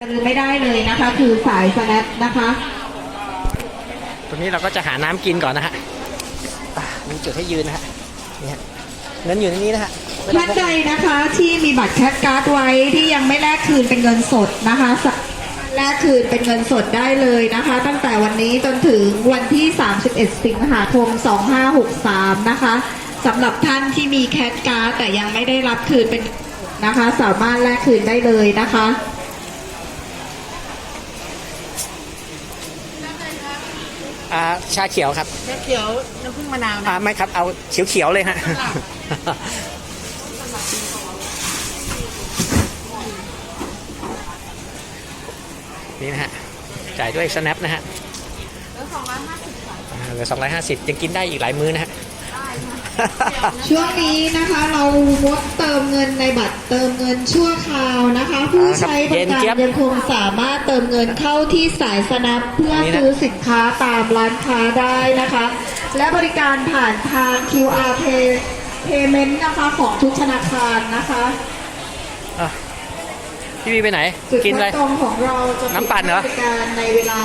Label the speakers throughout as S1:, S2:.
S1: ลืมไม่ได้เลยนะคะ คือสายสแนปนะคะ
S2: ตรงนี้เราก็จะหาน้ำกินก่อนนะฮะอะมีจุดให้ยืนนะฮะนี่ฮะเงินอยู่ในนี้นะฮะเวลา
S1: ท่าน
S2: พก
S1: ใดนะคะที่มีบัตรแคปการ์ดไว้ที่ยังไม่แลกคืนเป็นเงินสดนะคะสะแลกคืนเป็นเงินสดได้เลยนะคะ ตั้งแต่วันนี้จนถึงวันที่ 31 สิงหาคม 2563 นะคะสำหรับท่านที่มีแคปการ์ดแต่ยังไม่ได้รับคืนเป็นนะคะ สามารถแลกคืนได้เลยนะคะ
S2: อ่าชาเขียวครับ
S3: ชาเขียวน้ำผึ้งมะนาวนะ
S2: อ่าไม่ครับเอาเขียวเขียวๆเลยฮะ นี่นะฮะจ่ายด้วย snap นะฮะ เหลือสองร้อยห้าสิบยังกินได้อีกหลายมื้อนะฮะ
S1: ช่วงนี้นะคะเรางดเติมเงินในบัตรเติมเงินชั่วคราวนะคะ ผู้ใช้บริการยังคงสามารถเติมเงินเข้าที่สายสนับเพื่อซื้อสินค้าตามร้านค้าได้นะคะ และบริการผ่านทาง QR Pay Payment นะคะของทุกธนาคารนะคะ
S2: อะ พี่วีไปไหน
S1: จุด
S2: กินอะไร
S1: คัดกรองของเราจะปิด
S2: น้ำปั่นเหรอ
S1: ให้บริการในเวลา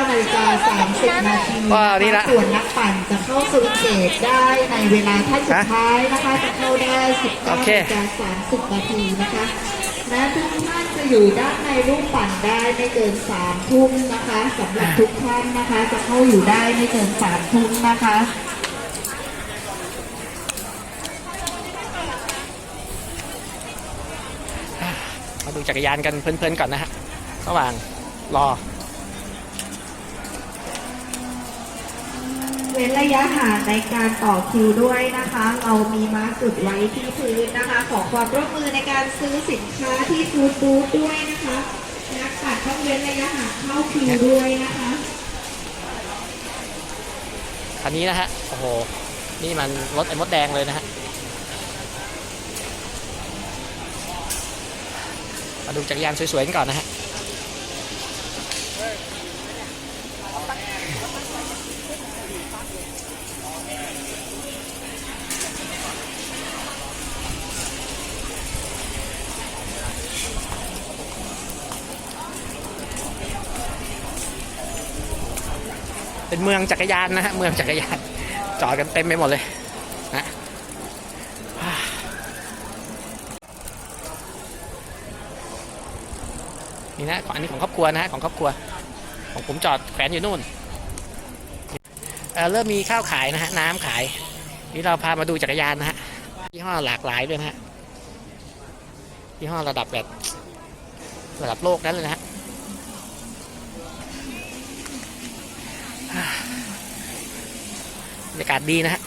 S1: 19นาฬิกา30นาที
S2: ว่านี่ละ
S1: ส่วนนักปั่นจะเข้าสวิตเกตได้ในเวลาท่านสุดท้ายนะคะจะเข้าได้ 19
S2: โอ
S1: นา
S2: เค
S1: ฬิกา30นาทีนะคะและทุกท่านจะอยู่ด้านในรูปปั่นได้ไม่เกิน3ทุ่มนะคะสำหรับทุกท่านนะคะ จะเข้าอยู่ได้ไม่เกิน3ทุ่มนะคะ
S2: มาดูจักรยานกันเพลินๆก่อนนะฮะระหว่างรอ
S1: เว้นระยะห่างในการต่อคิวด้วยนะคะ เรามีมาร์กจุดไว้ที่พื้นนะคะ ขอความร่วมมือในการซื้อสินค้าที่ฟูดบูธด้วยนะคะนักปัดต้องเว้นระยะห่างเข้าคิวด้วยนะคะ
S2: คันนี้นะฮะ โอ้โห นี่มันรถไอ้มดแดงเลยนะฮะ มาดูจักรยานสวยๆกันก่อนนะฮะเป็นเมืองจักรยานนะฮะเมืองจักรยานจอดกันเต็มไปหมดเลยนะ นี่นะของอันนี้ของครอบครัวนะฮะของครอบครัว ของผมจอดแขวนอยู่นู่นเเริ่มมีข้าวขายนะฮะน้ำขาย นี่เราพามาดูจักรยานนะฮะยี่ห้อหลากหลายด้วยนะฮะยี่ห้อระดับแบบระดับโลกนั้นเลยนะฮะบรรยากาศดีนะฮะ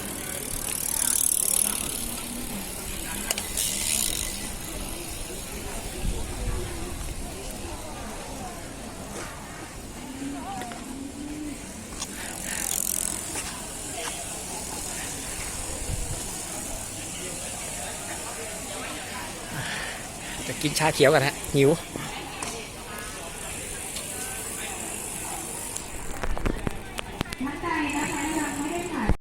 S2: จะกินชาเขียวกันฮะหิว